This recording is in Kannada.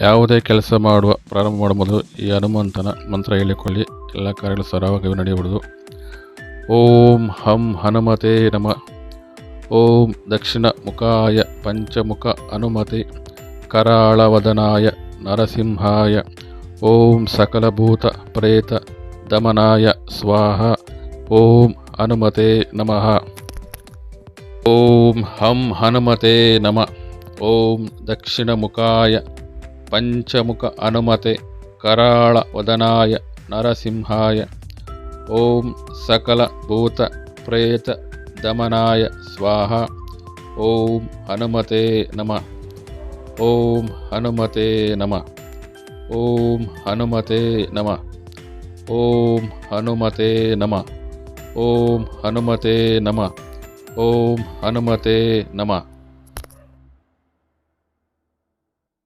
ಯಾವುದೇ ಕೆಲಸ ಮಾಡುವ, ಪ್ರಾರಂಭ ಮಾಡುವ ಮೊದಲು ಈ ಹನುಮಂತನ ಮಂತ್ರ ಹೇಳಿಕೊಳ್ಳಿ. ಎಲ್ಲ ಕಾರ್ಯಗಳು ಸರಾಗವಾಗಿ ನಡೆಯಬಹುದು. ಓಂ ಹಂ ಹನುಮತೆ ನಮ. ಓಂ ದಕ್ಷಿಣ ಮುಖಾಯ ಪಂಚಮುಖ ಹನುಮತೆ. ಕರಾಳವದನಾಯ ನರಸಿಂಹಾಯ. ಓಂ ಸಕಲಭೂತ ಪ್ರೇತ ದಮನಾಯ ಸ್ವಾಹ. ಓಂ ಹನುಮತೆ ನಮಃ. ಓಂ ಹಂ ಹನುಮತೆ ನಮ. ಓಂ ದಕ್ಷಿಣ ಮುಖಾಯ ಪಂಚಮುಖ ಹನುಮತೆ ಕರಾಳ ವದನಾಯ ನರಸಿಂಹಾಯ ಓಂ ಸಕಲ ಭೂತ ಪ್ರೇತ ದಮನಾಯ ಸ್ವಾಹ ಓಂ ಹನುಮತೆ ನಮ ಓಂ ಹನುಮತೆ ನಮ ಓಂ ಹನುಮತೆ ನಮ ಓಂ ಹನುಮತೆ ನಮ ಓಂ ಹನುಮತೆ ನಮ ಓಂ ಹನುಮತೆ ನಮ